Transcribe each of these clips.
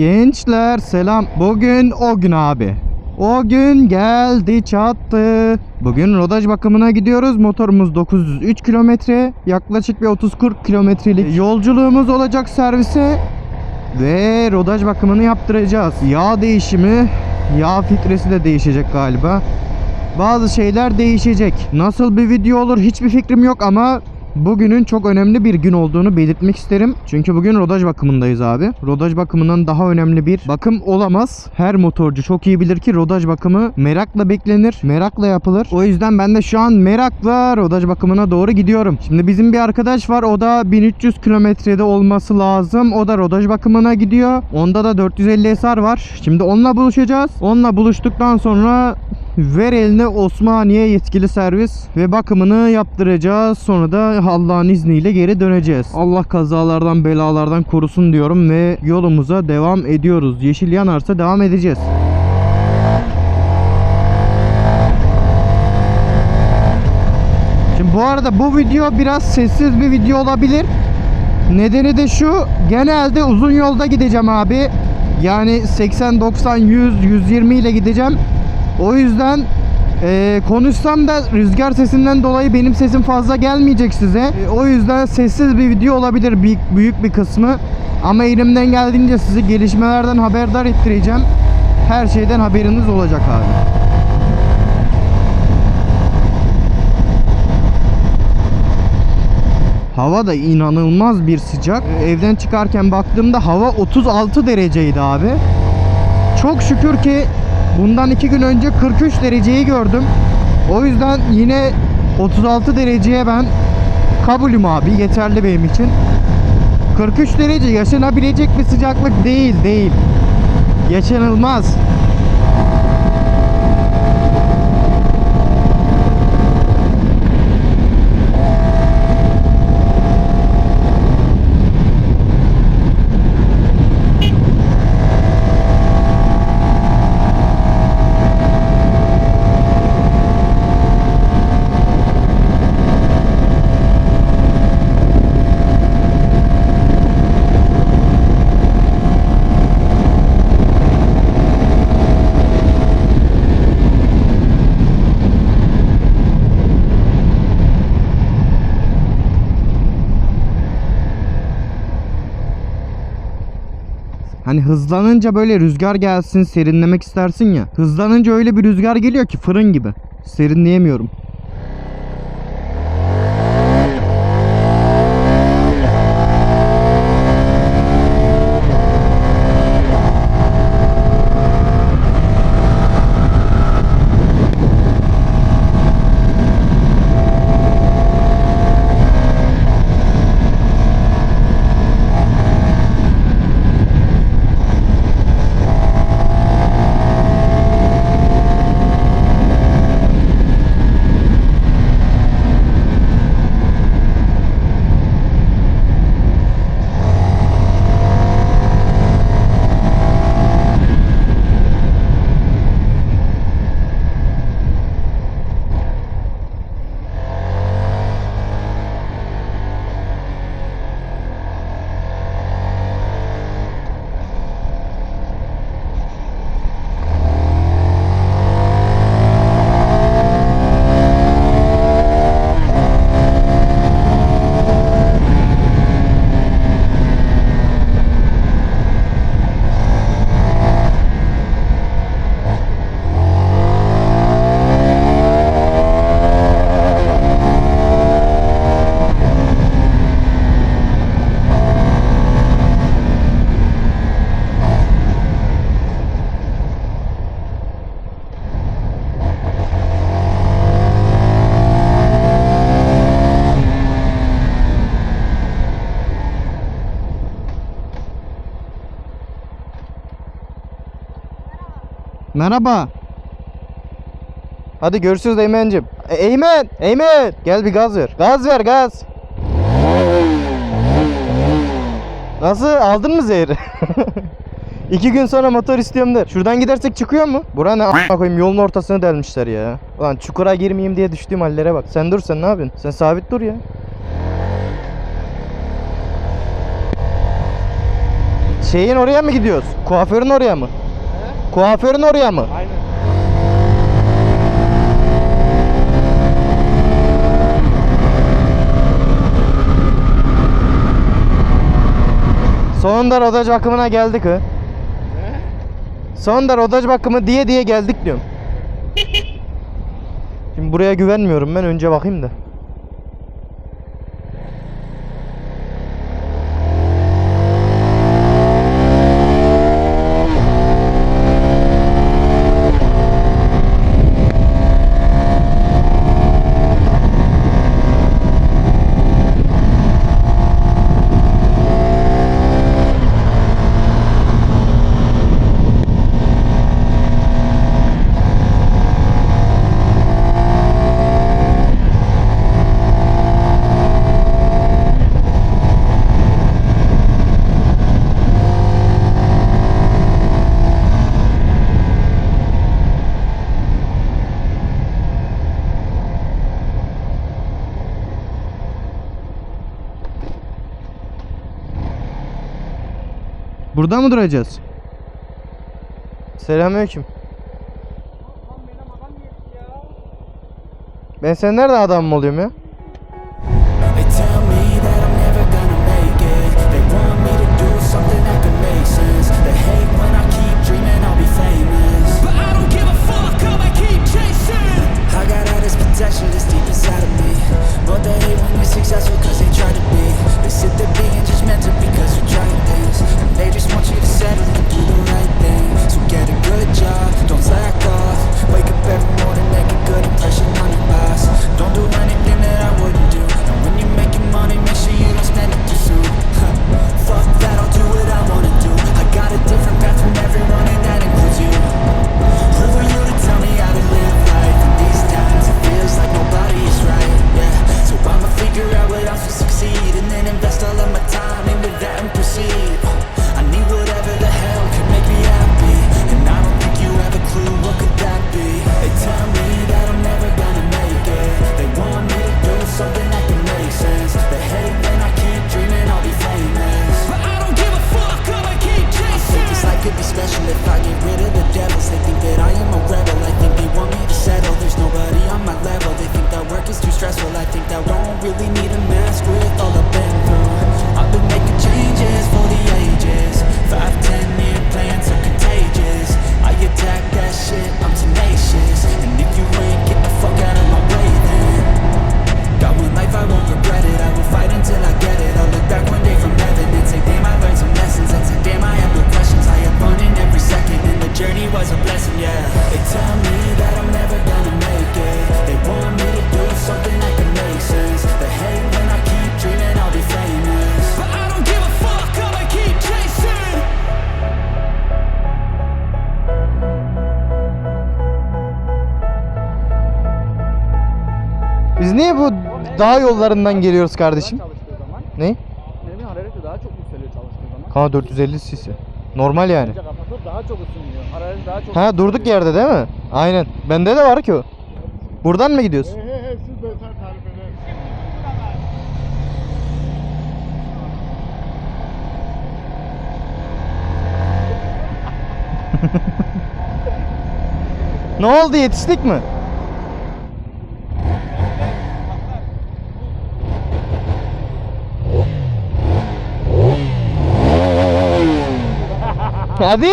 Gençler selam. Bugün o gün abi. O gün geldi çattı. Bugün rodaj bakımına gidiyoruz. Motorumuz 903 kilometre. Yaklaşık bir 30-40 kilometrelik yolculuğumuz olacak servise. Ve rodaj bakımını yaptıracağız. Yağ değişimi, yağ filtresi de değişecek galiba. Bazı şeyler değişecek. Nasıl bir video olur hiçbir fikrim yok ama bugünün çok önemli bir gün olduğunu belirtmek isterim. Çünkü bugün rodaj bakımındayız abi. Rodaj bakımından daha önemli bir bakım olamaz. Her motorcu çok iyi bilir ki rodaj bakımı merakla beklenir, merakla yapılır. O yüzden ben de şu an merakla rodaj bakımına doğru gidiyorum. Şimdi bizim bir arkadaş var. O da 1300 kilometrede olması lazım. O da rodaj bakımına gidiyor. Onda da 450 SR var. Şimdi onunla buluşacağız. Onunla buluştuktan sonra ver eline Osmaniye yetkili servis ve bakımını yaptıracağız. Sonra da Allah'ın izniyle geri döneceğiz. Allah kazalardan belalardan korusun diyorum ve yolumuza devam ediyoruz. Yeşil yanarsa devam edeceğiz. Şimdi bu arada bu video biraz sessiz bir video olabilir. Nedeni de şu. Genelde uzun yolda gideceğim abi. Yani 80, 90, 100, 120 ile gideceğim. O yüzden eee, konuşsam da rüzgar sesinden dolayı benim sesim fazla gelmeyecek size. E, o yüzden sessiz bir video olabilir büyük, büyük bir kısmı. Ama elimden geldiğince sizi gelişmelerden haberdar ettireceğim. Her şeyden haberiniz olacak abi. Hava da inanılmaz bir sıcak. Ee, Evden çıkarken baktığımda hava 36 dereceydi abi. Çok şükür ki bundan 2 gün önce 43 dereceyi gördüm. O yüzden yine 36 dereceye ben kabulüm abi. Yeterli benim için. 43 derece yaşanabilecek bir sıcaklık değil değil. Yaşanılmaz. Hani hızlanınca böyle rüzgar gelsin serinlemek istersin ya. Hızlanınca öyle bir rüzgar geliyor ki fırın gibi. Serinleyemiyorum. Merhaba. Hadi görüşürüz Eymen'cim. E, Eymen! Eymen! Gel bir gaz ver. Gaz ver gaz. Nasıl? Aldın mı zehri? İki gün sonra motor istiyorum der. Şuradan gidersek çıkıyor mu? Bura ne a**a koyayım yolun ortasını delmişler ya. Ulan çukura girmeyeyim diye düştüğüm hallere bak. Sen dur sen ne yapıyorsun? Sen sabit dur ya. Şeyin oraya mı gidiyoruz? Kuaförün oraya mı? Kuaförün oraya mı? Aynen. Sonunda rodaj bakımına geldik ha. Sonunda rodaj bakımı diye diye geldik diyorum. Şimdi buraya güvenmiyorum ben önce bakayım da. Burada mı duracağız? Selamünaleyküm. Ben sen nerede adamım oluyorum ya? could be special if I get rid of the devils. They think that I am a rebel, I think they want me to settle. There's nobody on my level, they think that work is too stressful. I think that I don't really need a Biz niye bu dağ yollarından geliyoruz kardeşim? Ne? Benim daha çok yükseliyor çalıştığı zaman. K450 sisi. Normal yani. Kapatır daha çok ısınıyor. Daha çok Ha durduk yerde değil mi? Aynen. Bende de var ki o. Buradan mı gidiyorsun? He he he siz ben sana tarif ne oldu yetiştik mi? Hadi.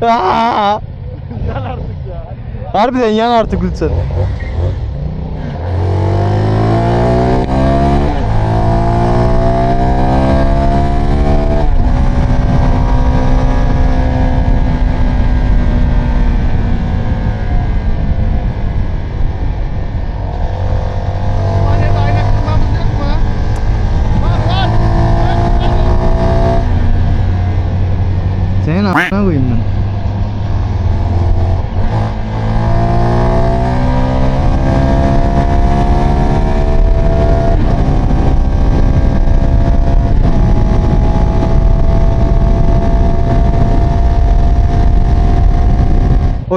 yan artık ya. Harbiden yan artık lütfen.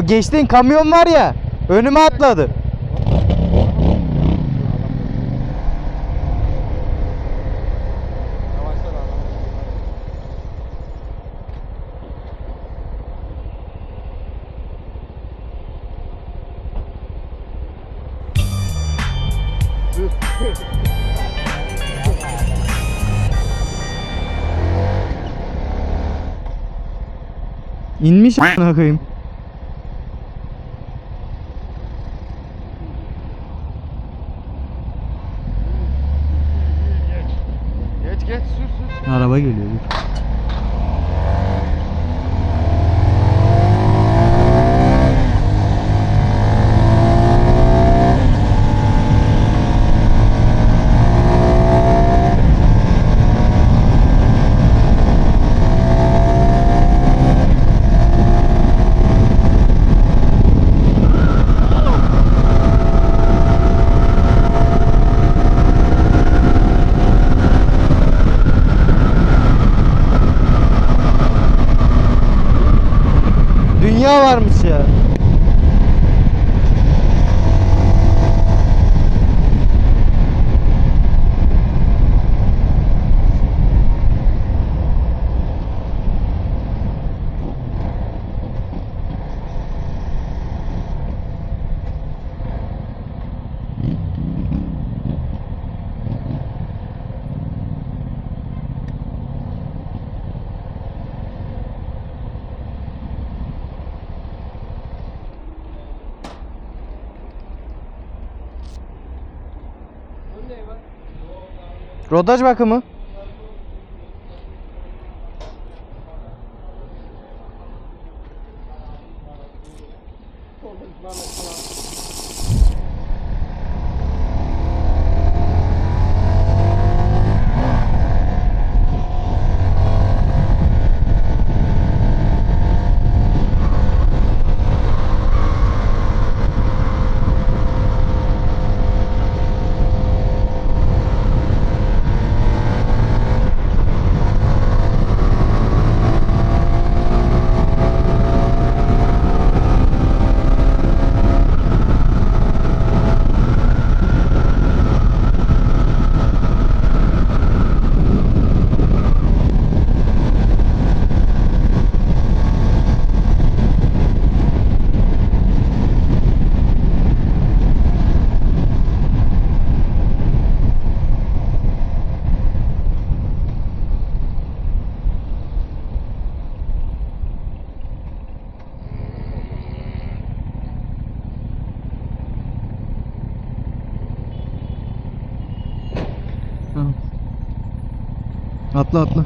Geçtiğin kamyon var ya önüme atladı. İnmiş a**ına koyayım. Araba geliyor. dur. Dünya varmış ya. Rodaj bakımı. Tamam. Atla atla.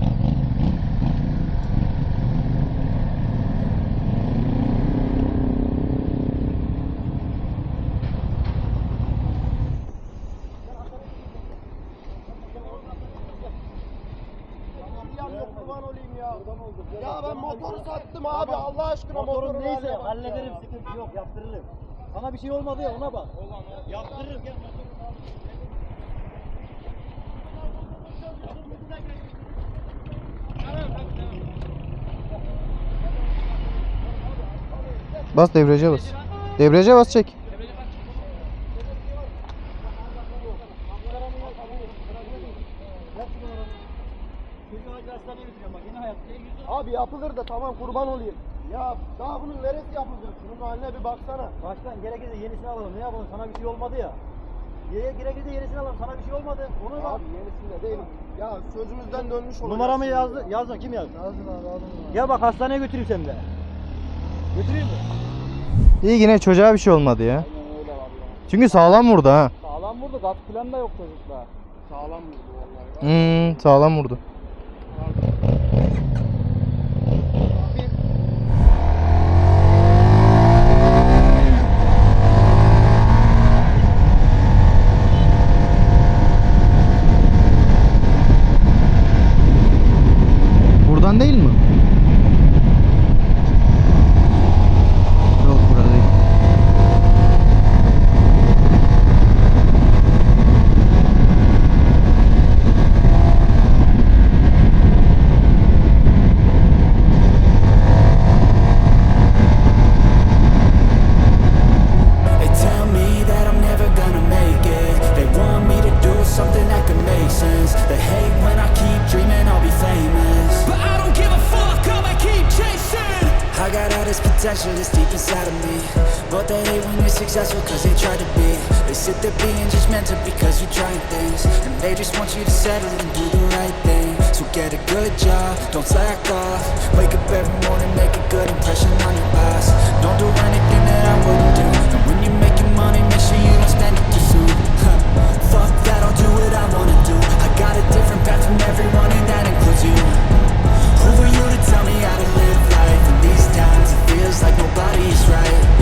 ya. Ya ben motoru sattım abi Allah aşkına motoru neyse hallederim sıkıntı yok yaptırırım. Sana bir şey olmadı ya ona bak. Yaptırırım gel. Bas debriyaja bas. Debriyaja bas çek. Abi yapılır da tamam kurban olayım. Ya daha bunun neresi yapılacak? Şunun haline bir baksana. Başkan gerekirse yenisini alalım. Ne yapalım sana bir şey olmadı ya. Ye- Gerekirse yenisini alalım. Sana bir şey olmadı. Ona bak. Abi yenisinde değil. Ya sözümüzden dönmüş olacağız. Numaramı yazdı. Yazdın kim yazdı? Yazdın abi abi. Gel bak hastaneye götüreyim seni de. Götüreyim mi? İyi yine çocuğa bir şey olmadı ya. Aynen öyle. Çünkü sağlam vurdu ha. Sağlam vurdu. Gaz falan da yok çocukta. Sağlam vurdu vallahi. Hmm, sağlam vurdu. Potential that's deep inside of me. But they hate when you're successful cause they try to be. They sit there being judgmental because you're trying things. And they just want you to settle and do the right thing. So get a good job, don't slack off. Wake up every morning, make a good impression on your boss. Don't do anything that I wouldn't do. And when you're making money, make sure you don't spend it too soon. Fuck that, I'll do what I wanna do. I got a different path from everyone, and that includes you. Who are you to tell me how to live like nobody's right.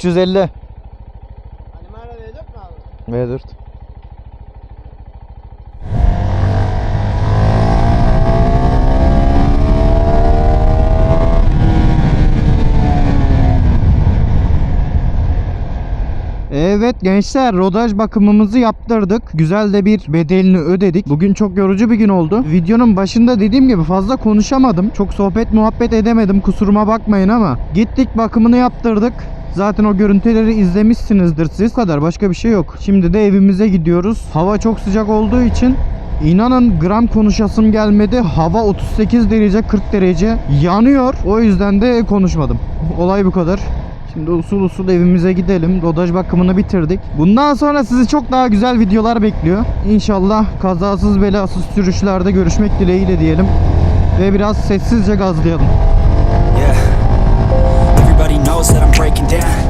350 Panamera V4 mi abi? V4. Evet gençler rodaj bakımımızı yaptırdık. Güzel de bir bedelini ödedik. Bugün çok yorucu bir gün oldu. Videonun başında dediğim gibi fazla konuşamadım. Çok sohbet muhabbet edemedim kusuruma bakmayın ama. Gittik bakımını yaptırdık. Zaten o görüntüleri izlemişsinizdir siz. Kadar başka bir şey yok. Şimdi de evimize gidiyoruz. Hava çok sıcak olduğu için İnanın gram konuşasım gelmedi. Hava 38 derece 40 derece yanıyor. O yüzden de konuşmadım. Olay bu kadar. Şimdi usul usul evimize gidelim. Rodaj bakımını bitirdik. Bundan sonra sizi çok daha güzel videolar bekliyor. İnşallah kazasız belasız sürüşlerde görüşmek dileğiyle diyelim. Ve biraz sessizce gazlayalım. Down.